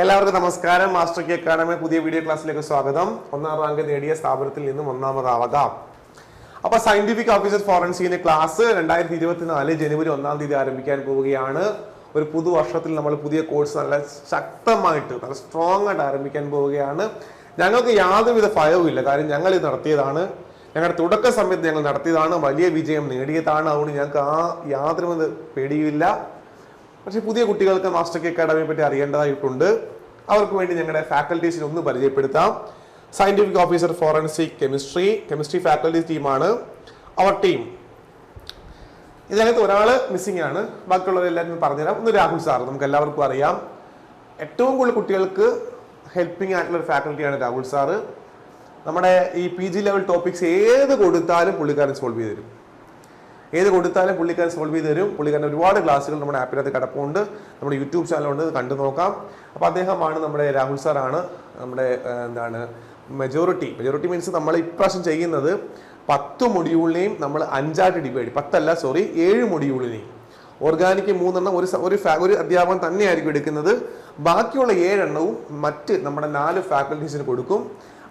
എല്ലാവർക്കും നമസ്കാരം. Master K academy പുതിയ വീഡിയോ ക്ലാസ്സിലേക്ക് സ്വാഗതം. ഒന്നാം റാങ്ക് നേടിയ സ്ഥാപനത്തിൽ നിന്നും ഒന്നാമതാവകാം അപ്പൊ സയന്റിഫിക് ഓഫീസർ ഫോറൻസിക്കിന്റെ ക്ലാസ് രണ്ടായിരത്തി ഇരുപത്തിനാല് ജനുവരി ഒന്നാം തീയതി ആരംഭിക്കാൻ പോവുകയാണ്. ഒരു പുതുവർഷത്തിൽ നമ്മൾ പുതിയ കോഴ്സ് നല്ല ശക്തമായിട്ട് നല്ല സ്ട്രോങ് ആയിട്ട് ആരംഭിക്കാൻ പോവുകയാണ്. ഞങ്ങൾക്ക് യാതൊരുവിധ ഭയവും ഇല്ല. കാര്യം ഞങ്ങൾ ഇത് നടത്തിയതാണ്. ഞങ്ങളുടെ തുടക്ക സമയത്ത് ഞങ്ങൾ നടത്തിയതാണ്. വലിയ വിജയം നേടിയതാണ്. അതുകൊണ്ട് ഞങ്ങൾക്ക് ആ യാതൊരുവിധ പേടിയുമില്ല. പക്ഷേ പുതിയ കുട്ടികൾക്ക് മാസ്റ്റർ കെ അക്കാഡമിയെ പറ്റി അറിയേണ്ടതായിട്ടുണ്ട്. അവർക്ക് വേണ്ടി ഞങ്ങളുടെ ഫാക്കൽറ്റീസിനെ ഒന്ന് പരിചയപ്പെടുത്താം. Scientific officer forensic chemistry chemistry faculty ടീമാണ് അവർ ടീം ഇതിനകത്ത് ഒരാൾ മിസ്സിംഗ് ആണ്. ബാക്കിയുള്ളവരെല്ലാവരും പറഞ്ഞുതരാം. ഒന്ന് രാഹുൽ സാർ നമുക്ക് എല്ലാവർക്കും അറിയാം. ഏറ്റവും കൂടുതൽ കുട്ടികൾക്ക് ഹെൽപ്പിംഗ് ആയിട്ടുള്ള ഒരു ഫാക്കൽറ്റിയാണ് രാഹുൽ സാറ് നമ്മുടെ ഈ പി ജി ലെവൽ ടോപ്പിക്സ് ഏത് കൊടുത്താലും പുള്ളിക്കാരൻ സോൾവ് ചെയ്ത് തരും ഏത് കൊടുത്താലും പുള്ളിക്കാരൻ സോൾവ് ചെയ്ത് തരും. പുള്ളിക്കാരൻ ഒരുപാട് ക്ലാസ്സുകൾ നമ്മുടെ ആപ്പിനകത്ത് കിടപ്പുണ്ട്. നമ്മുടെ യൂട്യൂബ് ചാനലുണ്ട് കണ്ടു നോക്കാം. അപ്പോൾ അദ്ദേഹമാണ് നമ്മുടെ രാഹുൽ സാറാണ് നമ്മുടെ എന്താണ് മെജോറിറ്റി മെജോറിറ്റി മീൻസ് നമ്മൾ ഇപ്രാവശ്യം ചെയ്യുന്നത് പത്ത് മൊഡ്യൂളിനെയും നമ്മൾ അഞ്ചായിട്ട് ഡിവൈഡ് പത്തല്ല സോറി ഏഴ് മൊഡ്യൂളിനെയും ഓർഗാനിക് മൂന്നെണ്ണം ഒരു ഒരു ഒരു അധ്യാപകൻ തന്നെയായിരിക്കും എടുക്കുന്നത്. ബാക്കിയുള്ള ഏഴെണ്ണവും മറ്റ് നമ്മുടെ നാല് ഫാക്കൽറ്റീസിന് കൊടുക്കും.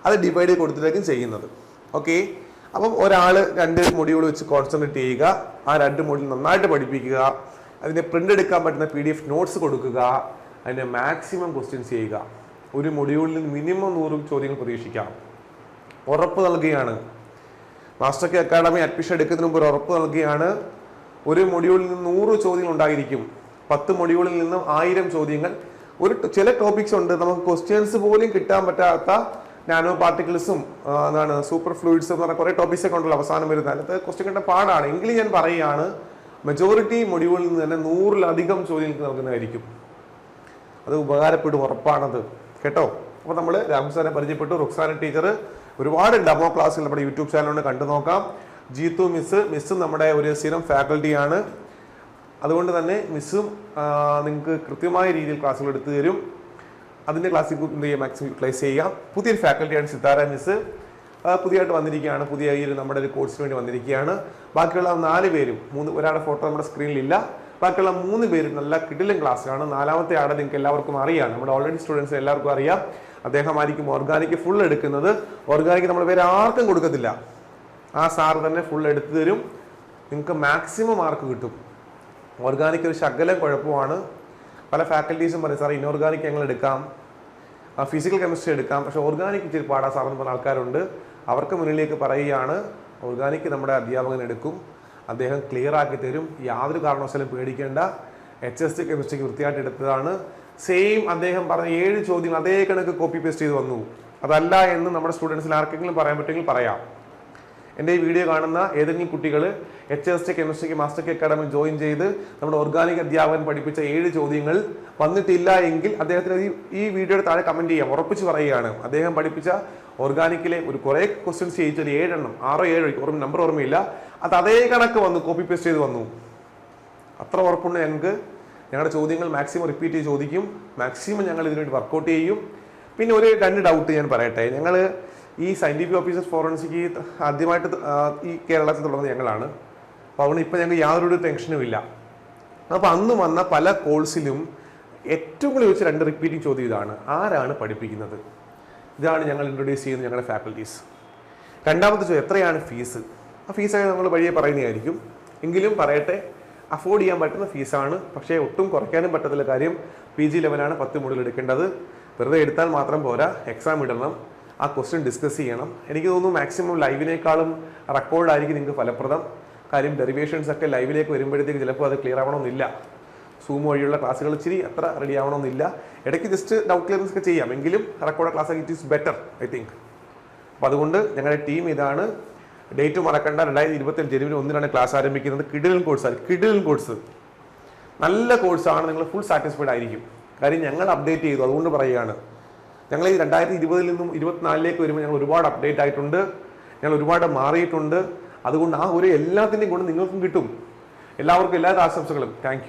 അത് ഡിവൈഡ് ചെയ്ത് കൊടുത്തിട്ടായിരിക്കും ചെയ്യുന്നത്. ഓക്കെ അപ്പം ഒരാൾ രണ്ട് മൊഡ്യൂൾ വെച്ച് കോൺസെൻട്രേറ്റ് ചെയ്യുക ആ രണ്ട് മൊഡ്യൂൾ നന്നായിട്ട് പഠിപ്പിക്കുക അതിന്റെ പ്രിന്റ് എടുക്കാൻ പറ്റുന്ന പി ഡി എഫ് നോട്ട്സ് കൊടുക്കുക അതിന്റെ മാക്സിമം ക്വസ്റ്റ്യൻസ് ചെയ്യുക. ഒരു മൊഡ്യൂളിൽ മിനിമം നൂറ് ചോദ്യങ്ങൾ പ്രതീക്ഷിക്കാം. ഉറപ്പ് നൽകുകയാണ്. മാസ്റ്റർ കെ അക്കാഡമി അഡ്മിഷൻ എടുക്കുന്നതിന് മുമ്പ് ഉറപ്പ് നൽകുകയാണ്. ഒരു മൊഡ്യൂളിൽ നിന്ന് നൂറ് ചോദ്യങ്ങൾ ഉണ്ടായിരിക്കും. പത്ത് മൊഡ്യൂളിൽ നിന്നും ആയിരം ചോദ്യങ്ങൾ. ഒരു ചില ടോപ്പിക്സ് ഉണ്ട്. നമുക്ക് ക്വസ്റ്റ്യൻസ് പോലും കിട്ടാൻ പറ്റാത്ത നാനോ പാർട്ടിക്കിൾസും എന്താണ് സൂപ്പർ ഫ്ലൂയിഡ്സ് എന്ന് പറഞ്ഞ കുറേ ടോപ്പിക്സ് ഒക്കെ ഉണ്ടല്ലോ അവസാനം വരുന്ന അതിനകത്ത് ക്വസ്റ്റ്യൻ കിട്ടാൻ പാടാണ്. എങ്കിലും ഞാൻ പറയുകയാണ് മെജോറിറ്റി മൊഡ്യൂളിൽ നിന്ന് തന്നെ നൂറിലധികം ചോദ്യങ്ങൾ നൽകുന്നതായിരിക്കും. അത് ഉപകാരപ്പെടും ഉറപ്പാണത്. കേട്ടോ? അപ്പോൾ നമ്മൾ രാഹുൽ സാറിനെ പരിചയപ്പെട്ടു. റുക്സാന ടീച്ചർ ഒരുപാട് ഡെമോ ക്ലാസ്സുകൾ നമ്മുടെ യൂട്യൂബ് ചാനലിൽ കണ്ടു നോക്കാം. ജീത്തു മിസ്. മിസ് നമ്മുടെ ഒരു സ്ഥിരം ഫാക്കൽറ്റിയാണ് അതുകൊണ്ട് തന്നെ മിസ്സും നിങ്ങൾക്ക് കൃത്യമായ രീതിയിൽ ക്ലാസ്സുകൾ എടുത്തു തരും. അതിന്റെ ക്ലാസ്സിൽ എന്ത് ചെയ്യുക മാക്സിമം യൂട്ടിലൈസ് ചെയ്യാം പുതിയൊരു ഫാക്കൽറ്റിയാണ് സിത്താര മിസ് പുതിയതായിട്ട് വന്നിരിക്കുകയാണ്. പുതിയ ഈ നമ്മുടെ ഒരു കോഴ്സിന് വേണ്ടി വന്നിരിക്കുകയാണ്. ബാക്കിയുള്ള നാല് പേരും മൂന്ന് ഒരാളുടെ ഫോട്ടോ നമ്മുടെ സ്ക്രീനിലില്ല ബാക്കിയുള്ള മൂന്ന് പേരും നല്ല കിടിലൻ ക്ലാസ്സാണ് നാലാമത്തെ ആടെ നിങ്ങൾക്ക് എല്ലാവർക്കും അറിയാം. നമ്മുടെ ഓൾറെഡി സ്റ്റുഡൻസ് എല്ലാവർക്കും അറിയാം. അദ്ദേഹമായിരിക്കും ഓർഗാനിക് ഫുൾ എടുക്കുന്നത്. ഓർഗാനിക് നമ്മൾ വേറെ ആർക്കും കൊടുക്കത്തില്ല. ആ സാർ തന്നെ ഫുൾ എടുത്തു തരും. നിങ്ങൾക്ക് മാക്സിമം മാർക്ക് കിട്ടും. ഓർഗാനിക് ഒരു ശകലം കുഴപ്പമാണ്. പല ഫാക്കൽറ്റീസും പറയും സാർ ഇനോർഗാനിക് ഞങ്ങൾ എടുക്കാം. ഫിസിക്കൽ കെമിസ്ട്രി എടുക്കാം. പക്ഷേ ഓർഗാനിക് ഇച്ചിരി പാടാ സാർ എന്ന് പറഞ്ഞ ആൾക്കാരുണ്ട്. അവർക്ക് മുന്നിലേക്ക് പറയുകയാണ് ഓർഗാനിക് നമ്മുടെ അധ്യാപകൻ എടുക്കും. അദ്ദേഹം ക്ലിയർ ആക്കി തരും. യാതൊരു കാരണവശാലും പേടിക്കേണ്ട. എച്ച് എസ് ടി കെമിസ്ട്രിക്ക് വൃത്തിയായിട്ട് എടുത്തതാണ്. സെയിം അദ്ദേഹം പറഞ്ഞ ഏഴ് ചോദ്യങ്ങൾ അതേ കണക്ക് കോപ്പി പേസ്റ്റ് ചെയ്ത് വന്നു. അതല്ല എന്ന് നമ്മുടെ സ്റ്റുഡൻസിൽ ആർക്കെങ്കിലും പറയാൻ പറ്റുമെങ്കിൽ പറയാം. എന്റെ ഈ വീഡിയോ കാണുന്ന ഏതെങ്കിലും കുട്ടികൾ എച്ച് എസ് ടി കെമിസ്ട്രിക്ക് മാസ്റ്റർ കെ അക്കാഡമി ജോയിൻ ചെയ്ത് നമ്മുടെ ഓർഗാനിക് അധ്യാപകൻ പഠിപ്പിച്ച ഏഴ് ചോദ്യങ്ങൾ വന്നിട്ടില്ല എങ്കിൽ അദ്ദേഹത്തിന് ഈ വീഡിയോയുടെ താഴെ കമന്റ് ചെയ്യാം. ഉറപ്പിച്ച് പറയുകയാണ്. അദ്ദേഹം പഠിപ്പിച്ച ഓർഗാനിക്കിലെ ഒരു കുറേ ക്വസ്റ്റ്യൻസ് ചെയ്യിച്ച ഒരു ഏഴെണ്ണം. ആറോ ഏഴോ ഓർമ്മ നമ്പർ ഓർമ്മയില്ല. അത് അതേ കണക്ക് വന്നു കോപ്പി പേസ്റ്റ് ചെയ്ത് വന്നു. അത്ര ഉറപ്പുണ്ട് ഞങ്ങൾക്ക്. ഞങ്ങളുടെ ചോദ്യങ്ങൾ മാക്സിമം റിപ്പീറ്റ് ചെയ്ത് ചോദിക്കും. മാക്സിമം ഞങ്ങൾ ഇതിനുവേണ്ടി വർക്കൗട്ട് ചെയ്യും. പിന്നെ ഒരു രണ്ട് ഡൗട്ട് ഞാൻ പറയട്ടെ. ഞങ്ങൾ ഈ സയന്റിഫിക് ഓഫീസർ ഫോറൻസിക് ആദ്യമായിട്ട് ഈ കേരളത്തിൽ തുടങ്ങുന്ന ഞങ്ങളാണ്. അപ്പോൾ അതുകൊണ്ട് ഇപ്പം ഞങ്ങൾക്ക് യാതൊരു ടെൻഷനും ഇല്ല. അപ്പോൾ അന്ന് വന്ന പല കോഴ്സിലും ഏറ്റവും കൂടുതൽ ചോദിച്ച രണ്ട് റിപ്പീറ്റിംഗ് ചോദ്യം ഇതാണ്. ആരാണ് പഠിപ്പിക്കുന്നത്? ഇതാണ് ഞങ്ങൾ ഇൻട്രൊഡ്യൂസ് ചെയ്യുന്ന ഞങ്ങളുടെ ഫാക്കൽറ്റീസ് രണ്ടാമത്തെ ചോദ്യം എത്രയാണ് ഫീസ് ആ ഫീസൊക്കെ നമ്മൾ വഴിയെ പറയുന്നതായിരിക്കും. എങ്കിലും പറയട്ടെ അഫോർഡ് ചെയ്യാൻ പറ്റുന്ന ഫീസാണ് പക്ഷേ ഒട്ടും കുറയ്ക്കാനും പറ്റത്തില്ല കാര്യം പി ജി ലെവലാണ് പത്ത് മുകളിൽ എടുക്കേണ്ടത്. വെറുതെ എടുത്താൽ മാത്രം പോരാ എക്സാം ഇടണം. ആ ക്വസ്റ്റ്യൻ ഡിസ്കസ് ചെയ്യണം. എനിക്ക് തോന്നുന്നു മാക്സിമം ലൈവിനേക്കാളും റെക്കോർഡായിരിക്കും നിങ്ങൾക്ക് ഫലപ്രദം. കാര്യം ഡെറിവേഷൻസ് ഒക്കെ ലൈവിലേക്ക് വരുമ്പോഴത്തേക്ക് ചിലപ്പോൾ അത് ക്ലിയർ ആവണമെന്നില്ല. സൂം വഴിയുള്ള ക്ലാസ്സുകൾ ഇച്ചിരി അത്ര റെഡി ആവണമെന്നില്ല. ഇടയ്ക്ക് ജസ്റ്റ് ഡൗട്ട് ക്ലിയറൻസ് ഒക്കെ ചെയ്യാം. എങ്കിലും record class it is better I think അപ്പോൾ അതുകൊണ്ട് ഞങ്ങളുടെ ടീം ഇതാണ് ഡേറ്റ് മറക്കണ്ട. രണ്ടായിരത്തി ഇരുപത്തി ജനുവരി ഒന്നിനാണ് ക്ലാസ് ആരംഭിക്കുന്നത്. കിഡിലൻ കോഴ്സ് കിഡിലൻ കോഴ്സ് നല്ല കോഴ്സാണ് നിങ്ങൾ ഫുൾ സാറ്റിസ്ഫൈഡ് ആയിരിക്കും. കാര്യം ഞങ്ങൾ അപ്ഡേറ്റ് ചെയ്തു. അതുകൊണ്ട് പറയുകയാണ്. ഞങ്ങൾ ഈ രണ്ടായിരത്തി ഇരുപതിൽ നിന്നും ഇരുപത്തിനാലിലേക്ക് വരുമ്പോൾ ഞങ്ങൾ ഒരുപാട് അപ്ഡേറ്റ് ആയിട്ടുണ്ട്. ഞങ്ങൾ ഒരുപാട് മാറിയിട്ടുണ്ട്. അതുകൊണ്ട് ആ ഒരു എല്ലാത്തിന്റെയും ഗുണം നിങ്ങൾക്കും കിട്ടും. എല്ലാവർക്കും എല്ലാ ആശംസകളും. താങ്ക്